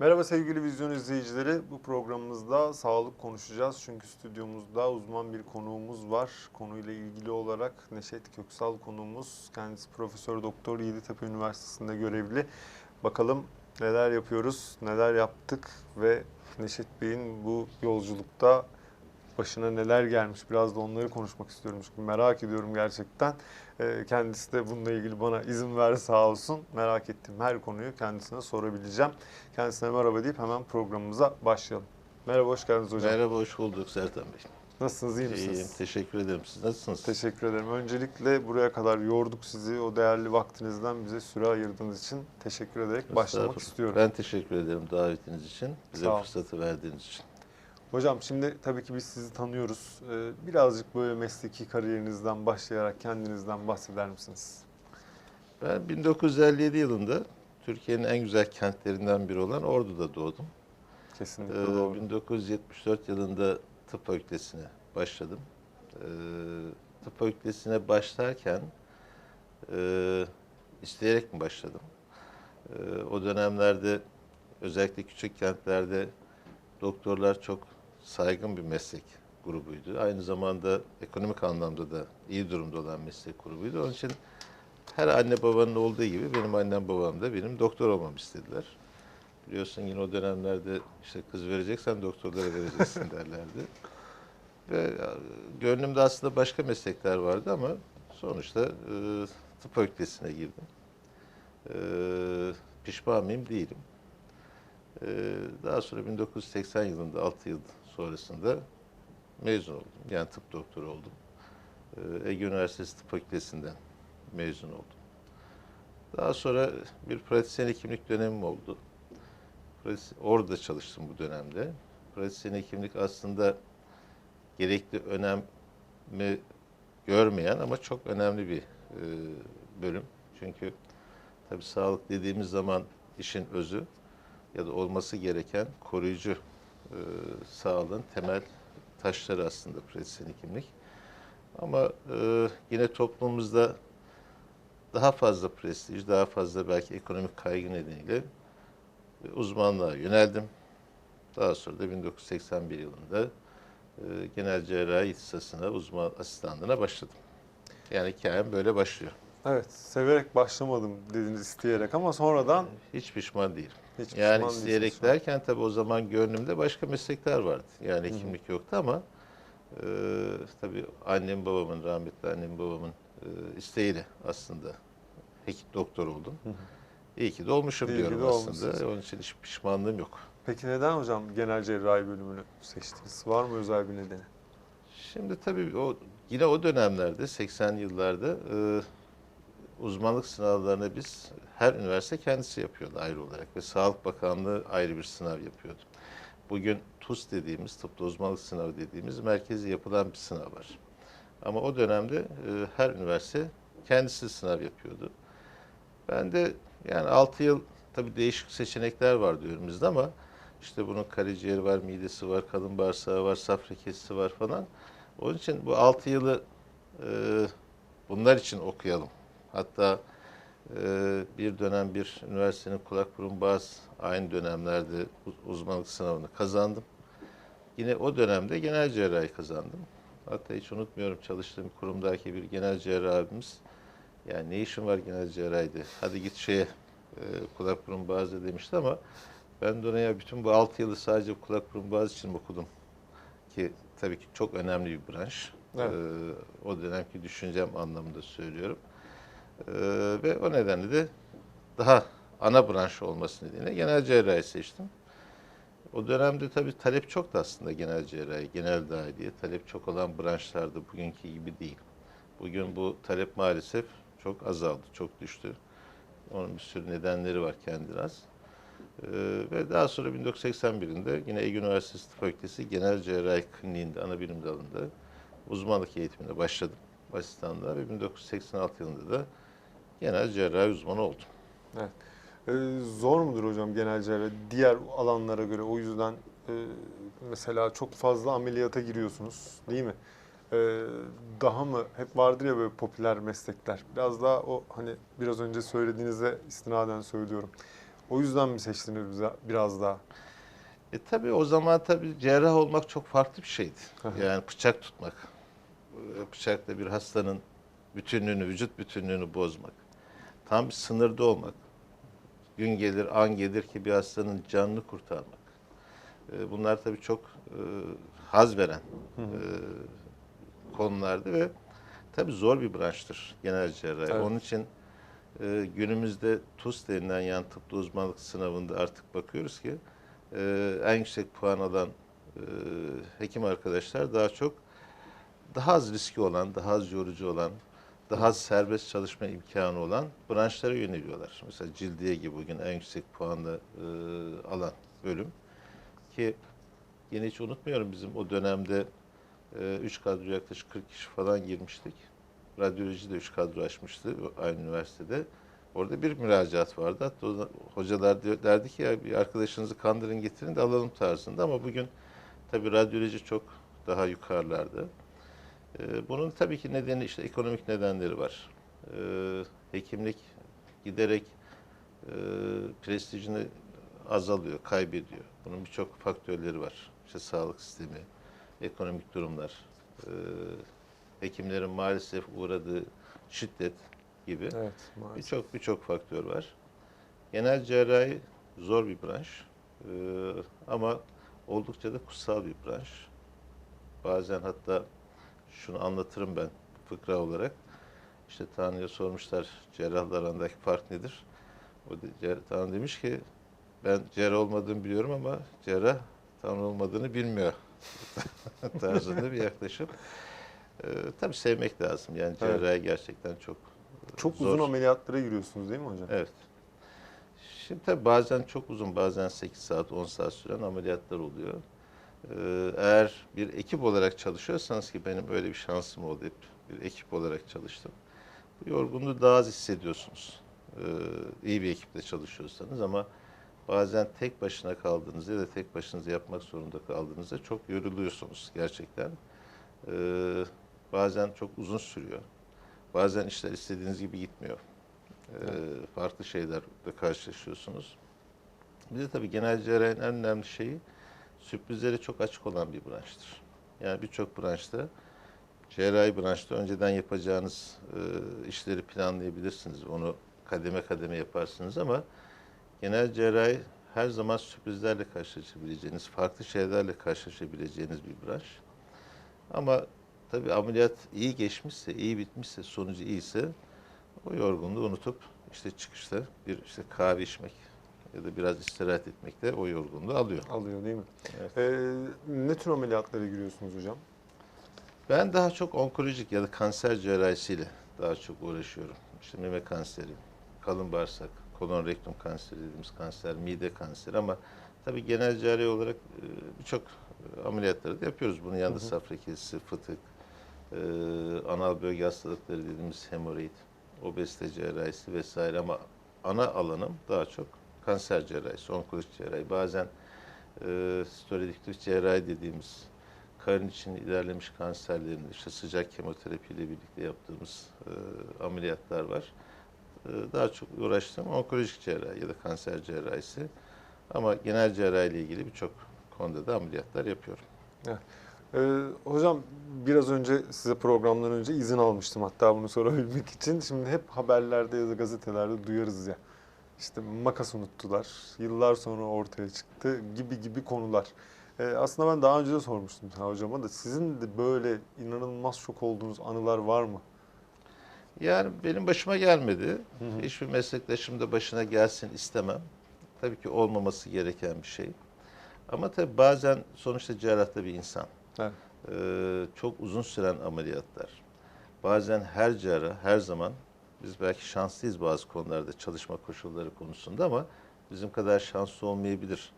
Merhaba sevgili vizyon izleyicileri. Bu programımızda sağlık konuşacağız. Çünkü stüdyomuzda uzman bir konuğumuz var. Konuyla ilgili olarak Neşet Köksal konuğumuz. Kendisi Profesör Doktor Yeditepe Üniversitesi'nde görevli. Bakalım neler yapıyoruz, neler yaptık ve Neşet Bey'in bu yolculukta başına neler gelmiş biraz da onları konuşmak istiyorum çünkü merak ediyorum gerçekten. Ee, Kendisi de bununla ilgili bana izin verdi sağ olsun. Merak ettiğim her konuyu kendisine sorabileceğim. Kendisine merhaba deyip hemen programımıza başlayalım. Merhaba, hoş geldiniz hocam. Merhaba, hoş bulduk Sertan Bey. Nasılsınız, iyi misiniz? İyiyim, teşekkür ederim. Siz nasılsınız? Teşekkür ederim. Öncelikle buraya kadar yorduk sizi. O değerli vaktinizden bize süre ayırdığınız için teşekkür ederek başlamak istiyorum. Ben teşekkür ederim davetiniz için, bize fırsatı verdiğiniz için. Hocam şimdi tabii ki biz sizi tanıyoruz. Ee, Birazcık böyle mesleki kariyerinizden başlayarak kendinizden bahseder misiniz? Ben 1957 yılında Türkiye'nin en güzel kentlerinden biri olan Ordu'da doğdum. Kesinlikle Ee, doğru. 1974 yılında tıp fakültesine başladım. Ee, tıp fakültesine başlarken e, isteyerek mi başladım? Ee, o dönemlerde özellikle küçük kentlerde doktorlar çok saygın bir meslek grubuydu. Aynı zamanda ekonomik anlamda da iyi durumda olan meslek grubuydu. Onun için her anne babanın olduğu gibi benim annem babam da benim doktor olmamı istediler. Biliyorsun yine o dönemlerde işte kız vereceksen doktorlara vereceksin derlerdi. Ve e, gönlümde aslında başka meslekler vardı ama sonuçta e, tıp fakültesine girdim. E, pişman mıyım? Değilim. E, daha sonra 1980 yılında 6 yıl sonrasında mezun oldum. Yani tıp doktoru oldum. E, Ege Üniversitesi Tıp Fakültesinden mezun oldum. Daha sonra bir pratisyen hekimlik dönemim oldu. Orada çalıştım bu dönemde. Pratisyen hekimlik aslında gerekli önemi görmeyen ama çok önemli bir e, bölüm. Çünkü tabii sağlık dediğimiz zaman işin özü ya da olması gereken koruyucu e, sağlığın temel taşları aslında pratisyen hekimlik. Ama e, yine toplumumuzda daha fazla prestij, daha fazla belki ekonomik kaygı nedeniyle uzmanlığa yöneldim. Daha sonra da 1981 yılında e, genel cerrahi ihtisasına, uzman asistanlığına başladım. Yani hikayem böyle başlıyor. Evet, severek başlamadım dediniz isteyerek ama sonradan Hiç pişman değilim. Hiç Yani isteyerek değilsiniz. derken tabii o zaman gönlümde başka meslekler vardı. Yani hekimlik yoktu ama e, tabii annem babamın, rahmetli annem babamın e, isteğiyle aslında hekim doktor oldum. Hı hı. İyi ki de olmuşum İyi diyorum aslında. olmuşsunuz. Onun için hiç pişmanlığım yok. Peki neden hocam genel cerrahi bölümünü seçtiniz? Var mı özel bir nedeni? Şimdi tabii o yine o dönemlerde 80 yıllarda e, uzmanlık sınavlarını biz her üniversite kendisi yapıyordu ayrı olarak ve Sağlık Bakanlığı ayrı bir sınav yapıyordu. Bugün TUS dediğimiz tıpta uzmanlık sınavı dediğimiz merkezi yapılan bir sınav var. Ama o dönemde e, her üniversite kendisi sınav yapıyordu. Ben de yani 6 yıl tabii değişik seçenekler vardı önümüzde ama işte bunun karaciğeri var, midesi var, kalın bağırsağı var, safra kesisi var falan. Onun için bu 6 yılı e, bunlar için okuyalım. Hatta e, bir dönem bir üniversitenin kulak burun boğaz aynı dönemlerde uz- uzmanlık sınavını kazandım. Yine o dönemde genel cerrahi kazandım. Hatta hiç unutmuyorum çalıştığım kurumdaki bir genel cerrah abimiz yani ne işin var genel cerrahide? Hadi git şeye e, kulak burun boğazı demişti ama ben de ona ya bütün bu 6 yılı sadece kulak burun boğaz için okudum? Ki tabii ki çok önemli bir branş. Evet. Ee, o dönemki düşüncem anlamında söylüyorum. Ee, ve o nedenle de daha ana branş olması nedeniyle genel cerrahi seçtim. O dönemde tabii talep çoktu aslında genel cerrahi, genel dahiliye. Talep çok olan branşlarda bugünkü gibi değil. Bugün bu talep maalesef çok azaldı, çok düştü. Onun bir sürü nedenleri var kendine az. Ee, ve daha sonra 1981'inde yine Ege Üniversitesi Tıp Fakültesi Genel Cerrahi Kliniğinde ana bilim dalında uzmanlık eğitimine başladım asistanlığa ve 1986 yılında da genel cerrahi uzmanı oldum. Ee, zor mudur hocam genel cerrahi diğer alanlara göre? O yüzden e, mesela çok fazla ameliyata giriyorsunuz değil mi? Ee, daha mı hep vardır ya böyle popüler meslekler. Biraz daha o hani biraz önce söylediğinize istinaden söylüyorum. O yüzden mi seçtiniz bize- biraz daha? E tabii o zaman tabii cerrah olmak çok farklı bir şeydi. Yani bıçak tutmak. E, Bıçakla bir hastanın bütünlüğünü, vücut bütünlüğünü bozmak. Tam bir sınırda olmak. Gün gelir, an gelir ki bir hastanın canını kurtarmak. E, Bunlar tabii çok e, haz veren e, konulardı ve tabii zor bir branştır genel cerrahi. Evet. Onun için e, günümüzde TUS denilen yani tıpta uzmanlık sınavında artık bakıyoruz ki e, en yüksek puan alan e, hekim arkadaşlar daha çok daha az riski olan, daha az yorucu olan, daha serbest çalışma imkanı olan branşlara yöneliyorlar. Mesela cildiye gibi bugün en yüksek puanla e, alan bölüm ki yine hiç unutmuyorum bizim o dönemde 3 kadro yaklaşık 40 kişi falan girmiştik. Radyoloji de 3 kadro açmıştı aynı üniversitede. Orada bir müracaat vardı. Hatta hocalar derdi ki ya bir arkadaşınızı kandırın getirin de alalım tarzında ama bugün tabii radyoloji çok daha yukarılarda. Ee, Bunun tabii ki nedeni işte ekonomik nedenleri var. Ee, Hekimlik giderek e, prestijini azalıyor, kaybediyor. Bunun birçok faktörleri var. İşte sağlık sistemi, ekonomik durumlar, e, hekimlerin maalesef uğradığı şiddet gibi Evet maalesef. birçok birçok faktör var. Genel cerrahi zor bir branş Ee, ama oldukça da kutsal bir branş. Bazen hatta şunu anlatırım ben fıkra olarak. İşte Tanrı'ya sormuşlar cerrahlar arasındaki fark nedir? O de, Tanrı demiş ki ben cerrah olmadığımı biliyorum ama cerrah Tanrı olmadığını bilmiyor tarzında bir yaklaşım. Ee, tabii sevmek lazım. Yani Evet. cerrahi gerçekten çok Çok zor. uzun ameliyatlara giriyorsunuz değil mi hocam? Evet. Şimdi tabii bazen çok uzun, bazen 8 saat, 10 saat süren ameliyatlar oluyor. Ee, eğer bir ekip olarak çalışıyorsanız ki benim öyle bir şansım oldu hep bir ekip olarak çalıştım. Bu yorgunluğu daha az hissediyorsunuz. Ee, iyi bir ekiple çalışıyorsanız ama bazen tek başına kaldığınızda ya da tek başınıza yapmak zorunda kaldığınızda çok yoruluyorsunuz gerçekten. Ee, bazen çok uzun sürüyor. Bazen işler istediğiniz gibi gitmiyor. Farklı şeylerle karşılaşıyorsunuz. Bir de tabii genel en önemli şeyi sürprizlere çok açık olan bir branştır. Yani birçok branşta cerrahi branşta önceden yapacağınız e, işleri planlayabilirsiniz. Onu kademe kademe yaparsınız ama genel cerrahi her zaman sürprizlerle karşılaşabileceğiniz, farklı şeylerle karşılaşabileceğiniz bir branş. Ama tabii ameliyat iyi geçmişse, iyi bitmişse, sonucu iyiyse o yorgunluğu unutup işte çıkışta bir işte kahve içmek ya da biraz istirahat etmek de o yorgunluğu alıyor. Alıyor değil mi? Evet. Ee, ne tür ameliyatlara giriyorsunuz hocam? Ben daha çok onkolojik ya da kanser cerrahisiyle daha çok uğraşıyorum. İşte meme kanseri, kalın bağırsak, kolon rektum kanseri dediğimiz kanser, mide kanseri ama tabii genel cerrahi olarak e, birçok e, ameliyatları da yapıyoruz. Bunun yanında Hı hı. safra kesesi, fıtık, e, anal bölge hastalıkları dediğimiz hemoroid, obezite cerrahisi vesaire ama ana alanım daha çok kanser cerrahisi, onkolojik cerrahi. Bazen e, steroidiktif cerrahi dediğimiz karın için ilerlemiş kanserlerin işte sıcak kemoterapi ile birlikte yaptığımız e, ameliyatlar var. E, daha çok uğraştığım onkolojik cerrahi ya da kanser cerrahisi. Ama genel cerrahi ile ilgili birçok konuda da ameliyatlar yapıyorum. Ee, hocam biraz önce size programdan önce izin almıştım hatta bunu sorabilmek için. Şimdi hep haberlerde ya da gazetelerde duyarız ya. İşte makas unuttular, yıllar sonra ortaya çıktı gibi gibi konular. Ee, aslında ben daha önce de sormuştum hocama da sizin de böyle inanılmaz şok olduğunuz anılar var mı? Yani benim başıma gelmedi. Hı hı. Hiçbir meslektaşım da başına gelsin istemem. Tabii ki olmaması gereken bir şey. Ama tabii bazen sonuçta cerrah da bir insan. Evet. Ee, çok uzun süren ameliyatlar. Bazen her cerrah her zaman biz belki şanslıyız bazı konularda çalışma koşulları konusunda ama bizim kadar şanslı olmayabilir.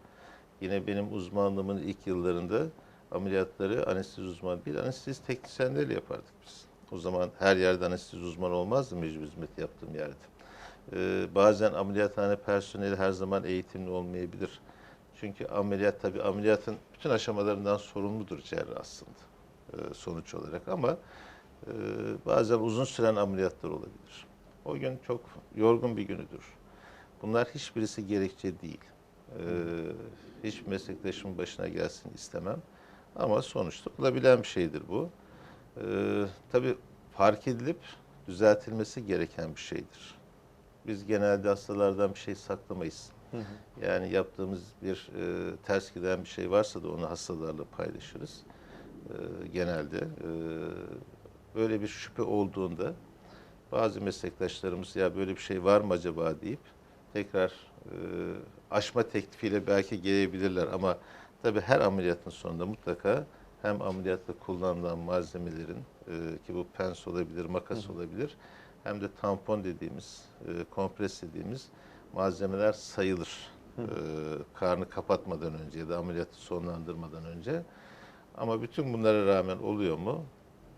Yine benim uzmanlığımın ilk yıllarında ameliyatları anestezi uzmanı değil, anestezi teknisyenleriyle yapardık biz. O zaman her yerde anestezi uzmanı olmazdı mecbur hizmet yaptığım yerde. Ee, bazen ameliyathane personeli her zaman eğitimli olmayabilir. Çünkü ameliyat tabii ameliyatın bütün aşamalarından sorumludur cerrah aslında e, sonuç olarak ama e, bazen uzun süren ameliyatlar olabilir. O gün çok yorgun bir günüdür. Bunlar hiçbirisi gerekçe değil. Ee, hiç meslektaşımın başına gelsin istemem. Ama sonuçta olabilen bir şeydir bu. Ee, tabii fark edilip düzeltilmesi gereken bir şeydir. Biz genelde hastalardan bir şey saklamayız. Yani yaptığımız bir e, ters giden bir şey varsa da onu hastalarla paylaşırız. E, genelde e, böyle bir şüphe olduğunda bazı meslektaşlarımız ya böyle bir şey var mı acaba deyip tekrar e, aşma teklifiyle belki gelebilirler ama tabii her ameliyatın sonunda mutlaka hem ameliyatta kullanılan malzemelerin e, ki bu pens olabilir, makas olabilir hem de tampon dediğimiz, e, kompres dediğimiz malzemeler sayılır. E, karnı kapatmadan önce ya da ameliyatı sonlandırmadan önce. Ama bütün bunlara rağmen oluyor mu?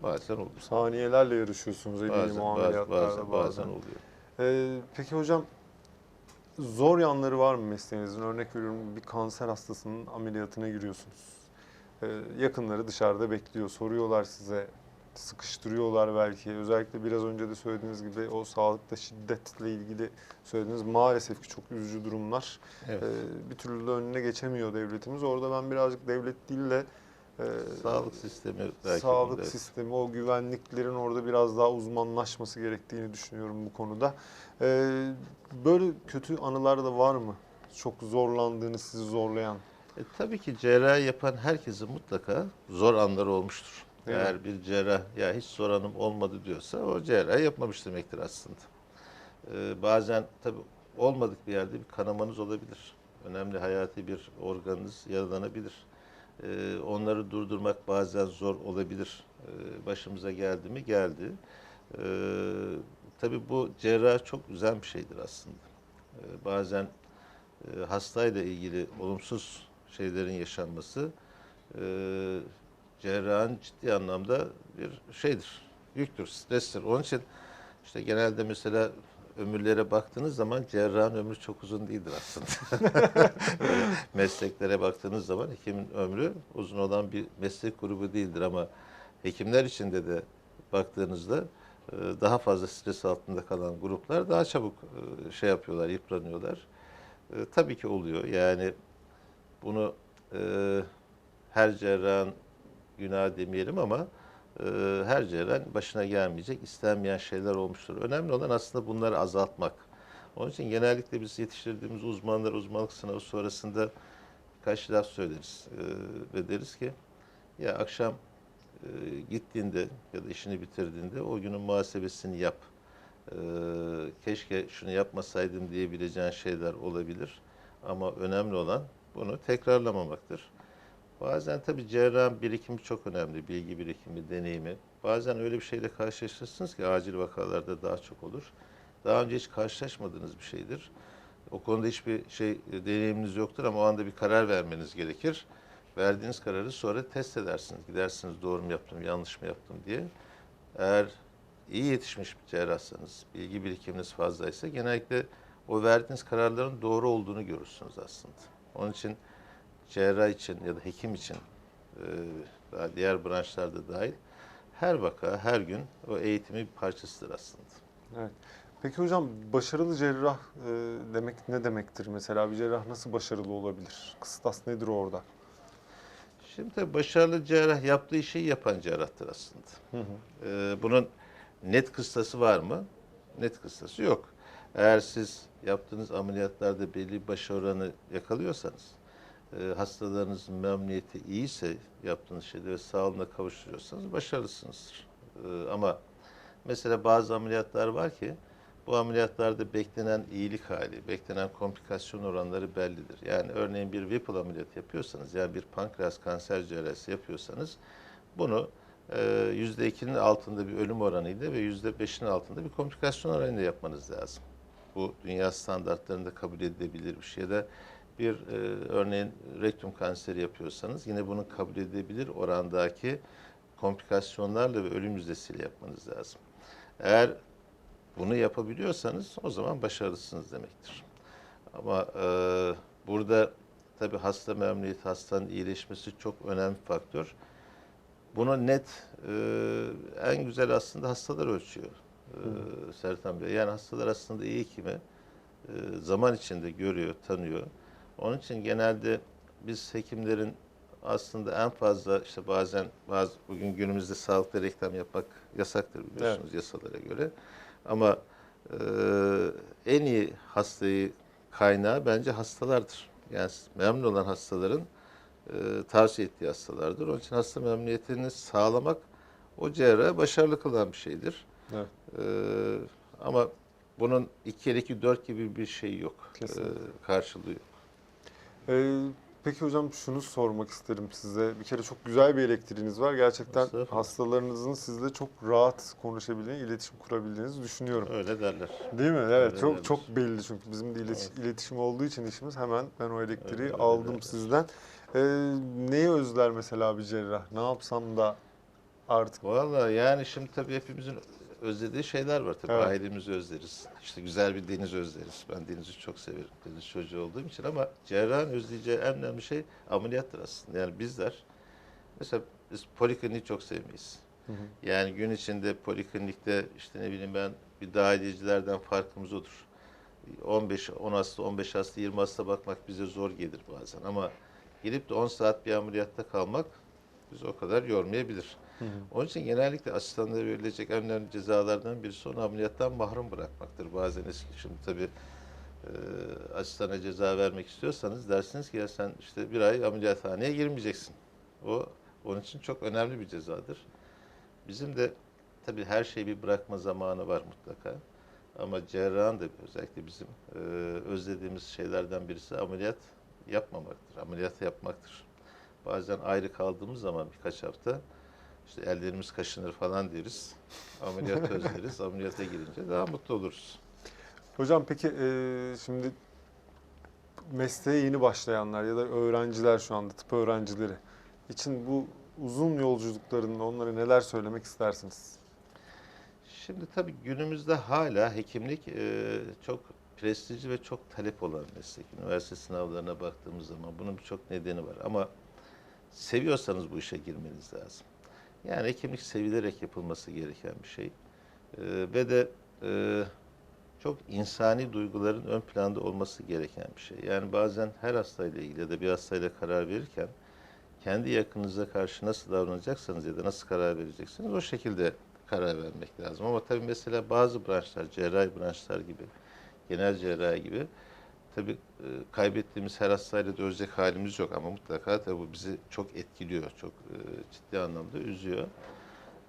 Bazen oluyor. Saniyelerle yarışıyorsunuz Bazen, o bazen, bazen, bazen oluyor. Ee, peki hocam zor yanları var mı mesleğinizin? Örnek veriyorum bir kanser hastasının ameliyatına giriyorsunuz. Ee, yakınları dışarıda bekliyor. Soruyorlar size. Sıkıştırıyorlar belki. Özellikle biraz önce de söylediğiniz gibi o sağlıkta şiddetle ilgili söylediğiniz maalesef ki çok üzücü durumlar. Evet. Ee, bir türlü de önüne geçemiyor devletimiz. Orada ben birazcık devlet değil de Sağlık sistemi belki sağlık burada- sistemi, o güvenliklerin orada biraz daha uzmanlaşması gerektiğini düşünüyorum bu konuda. Ee, böyle kötü anılar da var mı? Çok zorlandığınız, sizi zorlayan. E, tabii ki cerrahi yapan herkesin mutlaka zor anları olmuştur. Değil mi? Eğer bir cerrah ya hiç zor anım olmadı diyorsa o cerrahi yapmamış demektir aslında. E, bazen tabii olmadık bir yerde bir kanamanız olabilir. Önemli hayati bir organınız yaralanabilir. E, onları durdurmak bazen zor olabilir. E, başımıza geldi mi? Geldi. E, tabii bu cerrah çok güzel bir şeydir aslında. Bazen e, hastayla ilgili olumsuz şeylerin yaşanması e, cerrahın ciddi anlamda bir şeydir, yüktür, strestir. Onun için işte genelde mesela ömürlere baktığınız zaman cerrahın ömrü çok uzun değildir aslında. Mesleklere baktığınız zaman hekimin ömrü uzun olan bir meslek grubu değildir ama hekimler içinde de baktığınızda e, daha fazla stres altında kalan gruplar daha çabuk e, şey yapıyorlar, yıpranıyorlar. E, tabii ki oluyor. Yani bunu her cerrahın günah demeyelim ama e, her cerrahın başına gelmeyecek, istenmeyen şeyler olmuştur. Önemli olan aslında bunları azaltmak. Onun için genellikle biz yetiştirdiğimiz uzmanlar uzmanlık sınavı sonrasında birkaç laf söyleriz e, ve deriz ki ya akşam e, gittiğinde ya da işini bitirdiğinde o günün muhasebesini yap. E, keşke şunu yapmasaydım diyebileceğin şeyler olabilir. Ama önemli olan bunu tekrarlamamaktır. Bazen tabii cerrahın birikimi çok önemli. Bilgi birikimi, deneyimi. Bazen öyle bir şeyle karşılaşırsınız ki acil vakalarda daha çok olur. Daha önce hiç karşılaşmadığınız bir şeydir. O konuda hiçbir şey e, deneyiminiz yoktur ama o anda bir karar vermeniz gerekir. Verdiğiniz kararı sonra test edersiniz. Gidersiniz doğru mu yaptım, yanlış mı yaptım diye. Eğer iyi yetişmiş bir cerrahsanız, bilgi birikiminiz fazlaysa genellikle o verdiğiniz kararların doğru olduğunu görürsünüz aslında. Onun için cerrah için ya da hekim için e, daha diğer branşlarda dahil her vaka, her gün o eğitimin bir parçasıdır aslında. Evet. Peki hocam başarılı cerrah e, demek ne demektir? Mesela bir cerrah nasıl başarılı olabilir? Kıstas nedir orada? Şimdi tabii başarılı cerrah yaptığı işi yapan cerrahtır aslında. Hı hı. Ee, bunun net kıstası var mı? Net kıstası yok. Eğer siz yaptığınız ameliyatlarda belli bir başarı oranı yakalıyorsanız, e, hastalarınızın memnuniyeti iyiyse yaptığınız şeyde ve sağlığına kavuşturuyorsanız başarılısınızdır. E, ama mesela bazı ameliyatlar var ki bu ameliyatlarda beklenen iyilik hali, beklenen komplikasyon oranları bellidir. Yani örneğin bir Whipple ameliyatı yapıyorsanız, yani bir pankreas kanser cerrahisi yapıyorsanız bunu e, %2'nin altında bir ölüm oranıyla ve %5'in altında bir komplikasyon oranıyla yapmanız lazım. Bu dünya standartlarında kabul edilebilir bir şey. Ya bir e, örneğin rektum kanseri yapıyorsanız yine bunun kabul edilebilir orandaki komplikasyonlarla ve ölüm yüzdesiyle yapmanız lazım. Eğer bunu yapabiliyorsanız o zaman başarılısınız demektir. Ama e, burada tabii hasta memnuniyeti, hastanın iyileşmesi çok önemli bir faktör. Bunu net, e, en güzel aslında hastalar ölçüyor e, Sertan Bey. Yani hastalar aslında iyi kimi e, zaman içinde görüyor, tanıyor. Onun için genelde biz hekimlerin aslında en fazla işte bazen bazı bugün günümüzde sağlıkta reklam yapmak yasaktır biliyorsunuz yasalara göre. Ama e, en iyi hastayı kaynağı bence hastalardır. Yani memnun olan hastaların e, tavsiye ettiği hastalardır. Onun için hasta memnuniyetini sağlamak o cerrahı başarılı kılan bir şeydir. Evet. E, ama bunun 2 kere 2 4 gibi bir şey yok. E, karşılığı yok. Ee, peki hocam şunu sormak isterim size. Bir kere çok güzel bir elektriğiniz var. Gerçekten Estağfurullah. hastalarınızın sizle çok rahat konuşabildiğini, iletişim kurabildiğinizi düşünüyorum. Öyle derler. Değil mi? Evet. Öyle çok derler. çok belli çünkü bizim de ileti- iletişim olduğu için işimiz hemen ben o elektriği Öyle, aldım derler. sizden. Ee, neyi özler mesela bir cerrah? Ne yapsam da artık Vallahi yani şimdi tabii hepimizin özlediği şeyler var tabii. Evet. Ailemizi özleriz. İşte güzel bir deniz özleriz. Ben denizi çok severim. Deniz çocuğu olduğum için ama cerrahın özleyeceği en önemli şey ameliyattır aslında. Yani bizler mesela biz polikliniği çok sevmeyiz. Hı hı. Yani gün içinde poliklinikte işte ne bileyim ben bir dahiliyecilerden farkımız odur. 15 10 hasta, 15 hasta, 20 hasta bakmak bize zor gelir bazen ama gelip de 10 saat bir ameliyatta kalmak bizi o kadar yormayabilir. Hı. Onun için genellikle asistanlara verilecek en önemli cezalardan birisi onu ameliyattan mahrum bırakmaktır. Bazen eski şimdi tabii e, asistana ceza vermek istiyorsanız dersiniz ki ya sen işte bir ay ameliyathaneye girmeyeceksin. O onun için çok önemli bir cezadır. Bizim de tabii her şeyi bir bırakma zamanı var mutlaka. Ama cerrahın da özellikle bizim e, özlediğimiz şeylerden birisi ameliyat yapmamaktır. Ameliyat yapmaktır. Bazen ayrı kaldığımız zaman birkaç hafta işte ellerimiz kaşınır falan deriz. Ameliyat özleriz. Ameliyata girince daha mutlu oluruz. Hocam peki e, şimdi mesleğe yeni başlayanlar ya da öğrenciler şu anda tıp öğrencileri için bu uzun yolculuklarında onlara neler söylemek istersiniz? Şimdi tabii günümüzde hala hekimlik e, çok prestijli ve çok talep olan meslek. Üniversite sınavlarına baktığımız zaman bunun birçok nedeni var. Ama seviyorsanız bu işe girmeniz lazım. Yani hekimlik sevilerek yapılması gereken bir şey. E, ve de e, çok insani duyguların ön planda olması gereken bir şey. Yani bazen her hastayla ilgili ya da bir hastayla karar verirken kendi yakınınıza karşı nasıl davranacaksanız ya da nasıl karar vereceksiniz o şekilde karar vermek lazım. Ama tabii mesela bazı branşlar, cerrahi branşlar gibi, genel cerrahi gibi tabii e, kaybettiğimiz her hastayla da özecek halimiz yok ama mutlaka tabii bu bizi çok etkiliyor, çok e, ciddi anlamda üzüyor.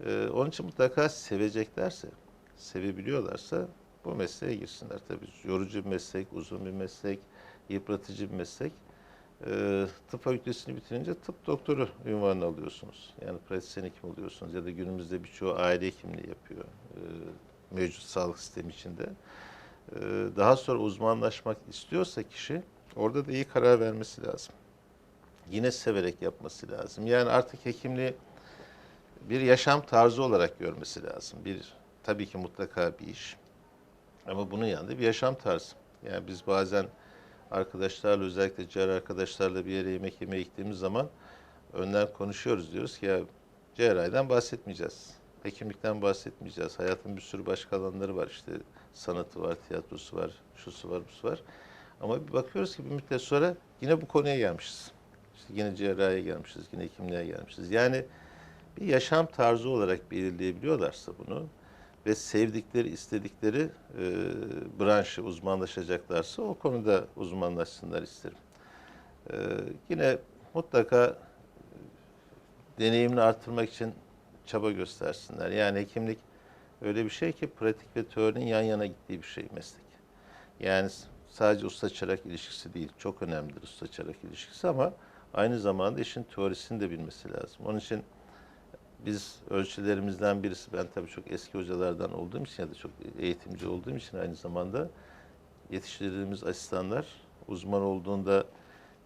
E, Onun için mutlaka seveceklerse, sevebiliyorlarsa bu mesleğe girsinler. Tabii yorucu bir meslek, uzun bir meslek, yıpratıcı bir meslek. Ee, tıp fakültesini bitirince tıp doktoru ünvanını alıyorsunuz. Yani pratisyen hekim oluyorsunuz ya da günümüzde birçoğu aile hekimliği yapıyor mevcut sağlık sistemi içinde. Ee, daha sonra uzmanlaşmak istiyorsa kişi orada da iyi karar vermesi lazım. Yine severek yapması lazım. Yani artık hekimliği bir yaşam tarzı olarak görmesi lazım. Bir tabii ki mutlaka bir iş. Ama bunun yanında bir yaşam tarzı. Yani biz bazen arkadaşlarla özellikle cerrah arkadaşlarla bir yere yemek yemeye gittiğimiz zaman önden konuşuyoruz diyoruz ki ya cerrahiden bahsetmeyeceğiz. Hekimlikten bahsetmeyeceğiz. Hayatın bir sürü başka alanları var işte sanatı var, tiyatrosu var, şusu var, busu var. Ama bir bakıyoruz ki bir müddet sonra yine bu konuya gelmişiz. İşte yine cerrahiye gelmişiz, yine hekimliğe gelmişiz. Yani bir yaşam tarzı olarak belirleyebiliyorlarsa bunu ve sevdikleri, istedikleri e, branşı uzmanlaşacaklarsa o konuda uzmanlaşsınlar isterim. E, yine mutlaka deneyimini artırmak için çaba göstersinler. Yani hekimlik öyle bir şey ki pratik ve teorinin yan yana gittiği bir şey meslek. Yani sadece usta çırak ilişkisi değil, çok önemlidir usta çırak ilişkisi ama aynı zamanda işin teorisini de bilmesi lazım. Onun için biz ölçülerimizden birisi, ben tabii çok eski hocalardan olduğum için ya da çok eğitimci olduğum için aynı zamanda yetiştirdiğimiz asistanlar uzman olduğunda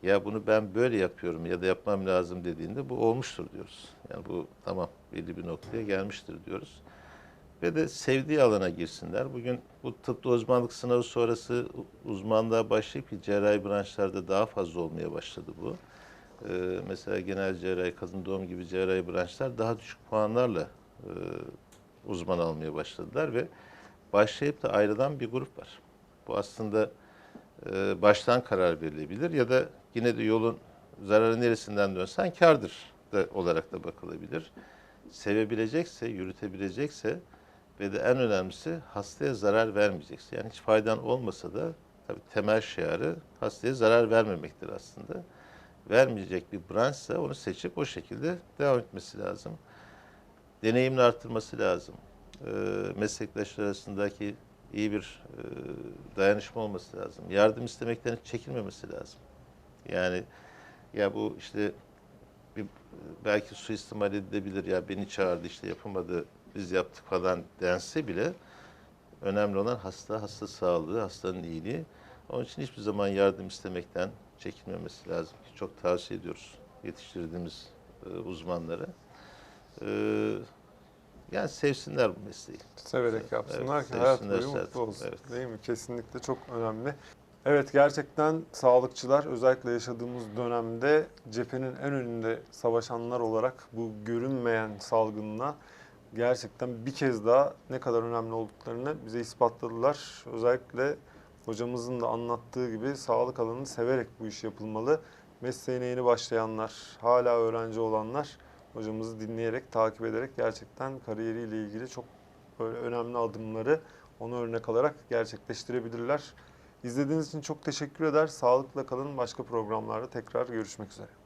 ya bunu ben böyle yapıyorum ya da yapmam lazım dediğinde bu olmuştur diyoruz. Yani bu tamam belli bir noktaya gelmiştir diyoruz. Ve de sevdiği alana girsinler. Bugün bu tıpta uzmanlık sınavı sonrası uzmanlığa başlayıp cerrahi branşlarda daha fazla olmaya başladı bu. Ee, mesela genel cerrahi, kadın doğum gibi cerrahi branşlar daha düşük puanlarla e, uzman almaya başladılar ve başlayıp da ayrılan bir grup var. Bu aslında e, baştan karar verilebilir ya da yine de yolun zararı neresinden dönsen kardır da olarak da bakılabilir. Sevebilecekse, yürütebilecekse ve de en önemlisi hastaya zarar vermeyecekse. Yani hiç faydan olmasa da tabii temel şiarı hastaya zarar vermemektir aslında. Vermeyecek bir branşsa onu seçip o şekilde devam etmesi lazım. Deneyimini arttırması lazım. Ee, meslektaşlar arasındaki iyi bir e, dayanışma olması lazım. Yardım istemekten hiç çekinmemesi lazım. Yani ya bu işte bir, belki suistimal edilebilir ya beni çağırdı işte yapamadı biz yaptık falan dense bile önemli olan hasta, hasta sağlığı, hastanın iyiliği. Onun için hiçbir zaman yardım istemekten çekinmemesi lazım ki çok tavsiye ediyoruz yetiştirdiğimiz e, uzmanlara. Ee, yani sevsinler bu mesleği. Severek yapsınlar evet, ki hayat boyu mutlu olsun. Evet. Değil mi? Kesinlikle çok önemli. Evet gerçekten sağlıkçılar özellikle yaşadığımız dönemde cephenin en önünde savaşanlar olarak bu görünmeyen salgınla gerçekten bir kez daha ne kadar önemli olduklarını bize ispatladılar. Özellikle hocamızın da anlattığı gibi sağlık alanını severek bu iş yapılmalı. Mesleğine yeni başlayanlar, hala öğrenci olanlar hocamızı dinleyerek, takip ederek gerçekten kariyeriyle ilgili çok böyle önemli adımları onu örnek alarak gerçekleştirebilirler. İzlediğiniz için çok teşekkür eder. Sağlıkla kalın. Başka programlarda tekrar görüşmek üzere.